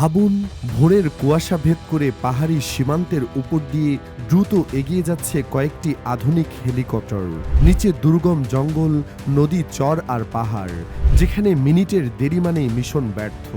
ভাবুন ভোরের কুয়াশা ভেদ করে পাহাড়ি সীমান্তের উপর দিয়ে দ্রুত এগিয়ে যাচ্ছে কয়েকটি আধুনিক হেলিকপ্টার। নিচে দুর্গম জঙ্গল, নদী, চর আর পাহাড়, যেখানে মিনিটের দেরি মানেই মিশন ব্যর্থ।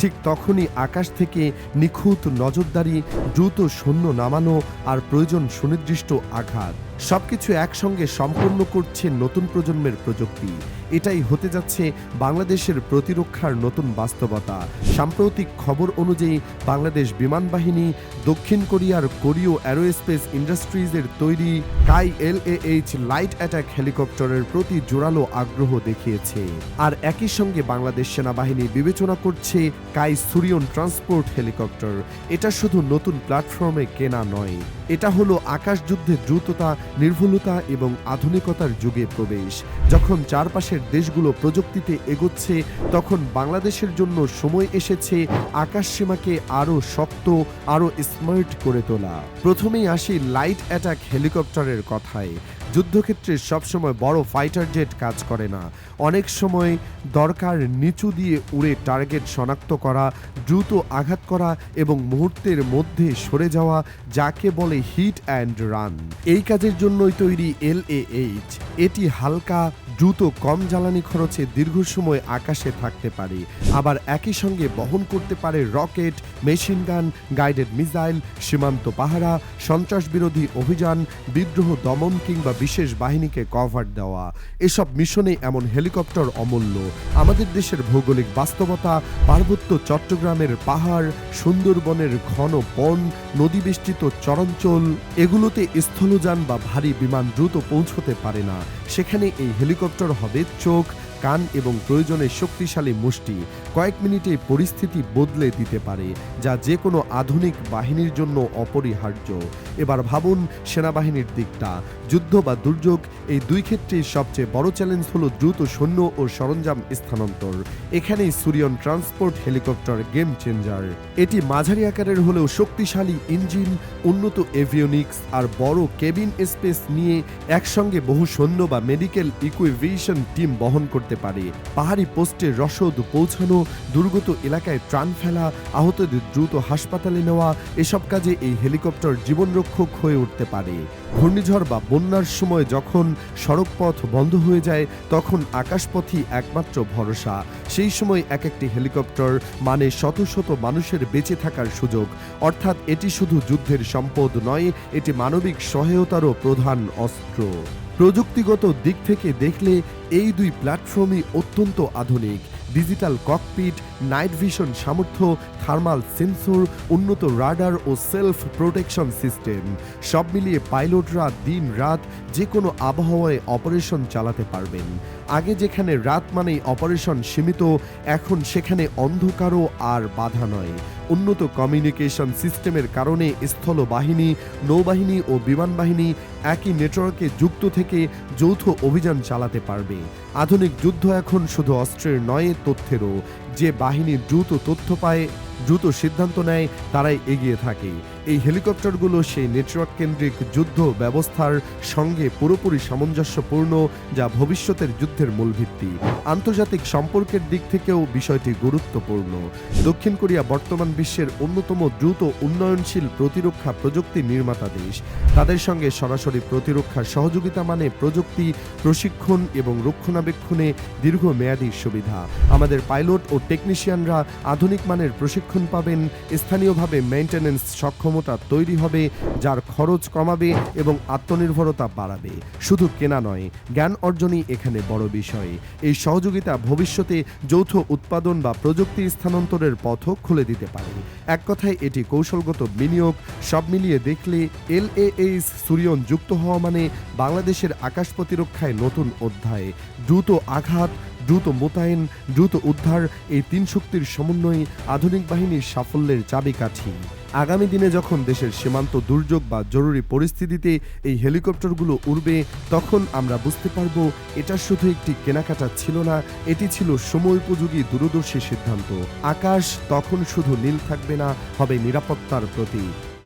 ঠিক তখনই আকাশ থেকে নিখুঁত নজরদারি, দ্রুত সৈন্য নামানো আর প্রয়োজন সুনির্দিষ্ট আঘাত। সবকিছু একসঙ্গে সম্পন্ন করছে নতুন প্রজন্মের প্রযুক্তি। এটাই হতে যাচ্ছে বাংলাদেশের প্রতিরক্ষার নতুন বাস্তবতা। সাম্প্রতিক খবর অনুযায়ী বাংলাদেশ বিমান বাহিনী, দক্ষিণ কোরিয়ার কোরীয় অ্যারোস্পেস ইন্ডাস্ট্রিজের তৈরি KAI L H light attack হেলিকপ্টারের প্রতি জোরালো আগ্রহ দেখিয়েছে। আর একই সঙ্গে বাংলাদেশ সেনাবাহিনী বিবেচনা করছে কাই সুরিয়ন ট্রান্সপোর্ট হেলিকপ্টার। এটা শুধু নতুন প্ল্যাটফর্মে কেনা নয়, এটা হলো আকাশ যুদ্ধের দ্রুততা, নির্ভুলতা এবং আধুনিকতার যুগে প্রবেশ, যখন চারপাশের দেশগুলো প্রযুক্তিতে এগোচ্ছে, তখন বাংলাদেশের জন্য সময় এসেছে আকাশ সীমাকে আরও শক্ত, আরও স্মার্ট করে তোলা। প্রথমেই আসি লাইট অ্যাটাক হেলিকপ্টারের কথায়। যুদ্ধক্ষেত্রে সবসময় বড় ফাইটার জেট কাজ করে না। অনেক সময় দরকার নিচু দিয়ে উড়ে টার্গেট শনাক্ত করা, দ্রুত আঘাত করা এবং মুহূর্তের মধ্যে সরে যাওয়া, যাকে বলে হিট অ্যান্ড রান। এই কাজের জন্যই তৈরি এল এ এইচ। এটি হালকা দ্রুত কম জ্বালানি খরচে দীর্ঘ সময় আকাশে থাকতে পারে। আবার একই সঙ্গে বহন করতে পারে rocket, machine gun, guided missile, সীমান্ত পাহারা সন্ত্রাস বিরোধী অভিযান, বিদ্রোহ দমন কিংবা বিশেষ বাহিনীকে কভার দেওয়া। এসব মিশনে এমন হেলিকপ্টার অমূল্য। আমাদের দেশের ভৌগোলিক বাস্তবতা, পার্বত্য চট্টগ্রামের পাহাড়, সুন্দরবনের ঘন বন নদী বেষ্টিত চরাঞ্চল, এগুলোতে স্থলযান বা ভারী বিমান দ্রুত পৌঁছতে পারে না। সেখানে এই হেলিকপ্টার হবে চোখ কান এবং প্রয়োজনে শক্তিশালী মুষ্টি কয়েক মিনিটে পরিস্থিতি বদলে দিতে পারে, যা যে কোনো আধুনিক বাহিনীর জন্য অপরিহার্য। এবার ভাবুন সেনাবাহিনীর দিকটা। যুদ্ধ বা দুর্যোগ এই দুই ক্ষেত্রেই সবচেয়ে বড় চ্যালেঞ্জ হলো দ্রুত সৈন্য ও সরঞ্জাম স্থানান্তর। এখানেই Surion transport helicopter game changer. এটি মাঝারি আকারের হলেও শক্তিশালী ইঞ্জিন, উন্নত এভিওনিক্স আর বড় কেবিন স্পেস নিয়ে একসঙ্গে বহু সৈন্য বা মেডিকেল ইকুইভেশন টিম বহন করতে পারে। পাহাড়ি পোস্টে রসদ পৌঁছানো, দুর্গত এলাকায় ত্রাণ ফেলা, আহতদের দ্রুত হাসপাতালে নেওয়া, এসব কাজে এই হেলিকপ্টার জীবনরক্ষক হয়ে উঠতে পারে। ঘূর্ণিঝড় বা বন্যার সময় যখন সড়কপথ বন্ধ হয়ে যায়, তখন আকাশপথই একমাত্র ভরসা। সেই সময় এক একটি হেলিকপ্টার মানে শত শত মানুষের বেঁচে থাকার সুযোগ। অর্থাৎ এটি শুধু যুদ্ধের সম্পদ নয়, এটি মানবিক সহায়তারও প্রধান অস্ত্র। প্রযুক্তিগত দিক থেকে দেখলে এই দুই প্ল্যাটফর্মই অত্যন্ত আধুনিক। ডিজিটাল ককপিট, নাইট ভিশন সামর্থ্য, থার্মাল সেন্সর, উন্নত রাডার ও সেলফ প্রোটেকশন সিস্টেম। সব মিলিয়ে পাইলটরা দিন রাত যে কোনো আবহাওয়ায় অপারেশন চালাতে পারবেন। আগে যেখানে রাত মানেই অপারেশন সীমিত, এখন সেখানে অন্ধকারও আর বাধা নয়। উন্নত কমিউনিকেশন সিস্টেমের কারণে স্থল বাহিনী নৌবাহিনী ও বিমান বাহিনী একই নেটওয়ার্কে যুক্ত থেকে যৌথ অভিযান চালাতে পারবে। আধুনিক যুদ্ধ এখন শুধু অস্ত্রের নয়, তথ্যেরও। যে বাহিনী দ্রুত তথ্য পায়, দ্রুত সিদ্ধান্ত নেয়, তারাই এগিয়ে থাকে। এই হেলিকপ্টারগুলো সেই নেটওয়ার্ক কেন্দ্রিক যুদ্ধ ব্যবস্থার সঙ্গে পুরোপুরি সামঞ্জস্যপূর্ণ যা ভবিষ্যতের যুদ্ধের মূল ভিত্তি আন্তর্জাতিক সম্পর্কের দিক থেকেও বিষয়টি গুরুত্বপূর্ণ। দক্ষিণ কোরিয়া বর্তমান বিশ্বের অন্যতম দ্রুত উন্নয়নশীল প্রতিরক্ষা প্রযুক্তি নির্মাতা দেশ। তাদের সঙ্গে সরাসরি প্রতিরক্ষা সহযোগিতা মানে প্রযুক্তি, প্রশিক্ষণ এবং রক্ষণাবেক্ষণে দীর্ঘমেয়াদী সুবিধা। আমাদের পাইলট ও টেকনিশিয়ানরা আধুনিক মানের প্রশিক্ষণ পাবেন, স্থানীয়ভাবে মেইনটেনেন্স সক্ষমতা তৈরি হবে, যার খরচ কমাবে এবং আত্মনির্ভরতা বাড়াবে। শুধু কেনা নয়, জ্ঞান অর্জনই এখানে বড় বিষয়। এই সহযোগিতা ভবিষ্যতে যৌথ উৎপাদন বা প্রযুক্তি স্থানান্তরের পথও খুলে দিতে পারে। এক কথায়, এটি কৌশলগত বিনিয়োগ, সব মিলিয়ে দেখলে এল এলএএইচ সুরিয়ন যুক্ত হওয়া মানে বাংলাদেশের আকাশ প্রতিরক্ষায় নতুন অধ্যায়। দ্রুত আঘাত, দ্রুত মোতায়েন, দ্রুত উদ্ধার, এই তিন শক্তির সমন্বয়ে আধুনিক বাহিনীর সাফল্যের চাবিকাঠি। আগামী দিনে যখন দেশের সীমান্ত দুর্যোগ বা জরুরি পরিস্থিতিতে এই হেলিকপ্টারগুলো উড়বে, তখন আমরা বুঝতে পারব এটা শুধু একটি কেনাকাটা ছিল না, এটি ছিল সময়োপযোগী দূরদর্শী সিদ্ধান্ত। আকাশ তখন শুধু নীল থাকবে না, হবে নিরাপত্তার প্রতীক।